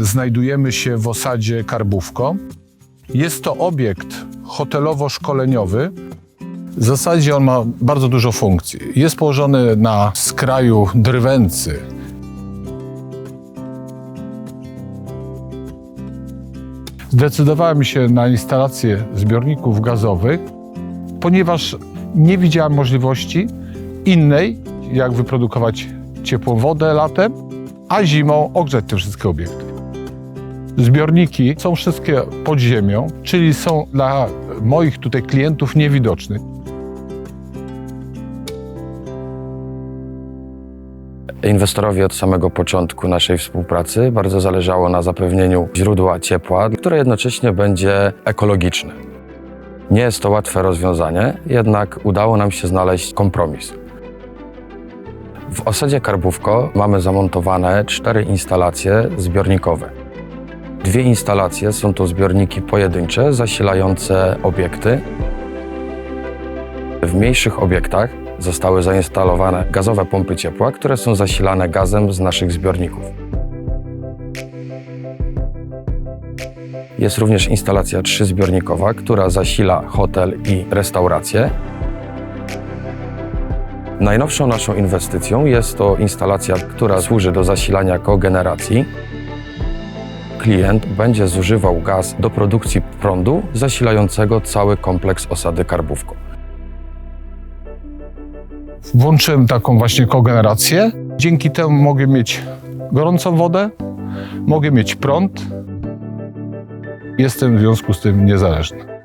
Znajdujemy się w osadzie Karbówko. Jest to obiekt hotelowo-szkoleniowy. W zasadzie on ma bardzo dużo funkcji. Jest położony na skraju drwęcy. Zdecydowałem się na instalację zbiorników gazowych, ponieważ nie widziałem możliwości innej, jak wyprodukować ciepłą wodę latem, a zimą ogrzać te wszystkie obiekty. Zbiorniki są wszystkie pod ziemią, czyli są dla moich tutaj klientów niewidoczne. Inwestorowi od samego początku naszej współpracy bardzo zależało na zapewnieniu źródła ciepła, które jednocześnie będzie ekologiczne. Nie jest to łatwe rozwiązanie, jednak udało nam się znaleźć kompromis. W osadzie Karbówko mamy zamontowane cztery instalacje zbiornikowe. Dwie instalacje są to zbiorniki pojedyncze zasilające obiekty. W mniejszych obiektach zostały zainstalowane gazowe pompy ciepła, które są zasilane gazem z naszych zbiorników. Jest również instalacja trzyzbiornikowa, która zasila hotel i restaurację. Najnowszą naszą inwestycją jest to instalacja, która służy do zasilania kogeneracji. Klient będzie zużywał gaz do produkcji prądu zasilającego cały kompleks osady Karbówko. Włączyłem taką właśnie kogenerację. Dzięki temu mogę mieć gorącą wodę, mogę mieć prąd. Jestem w związku z tym niezależny.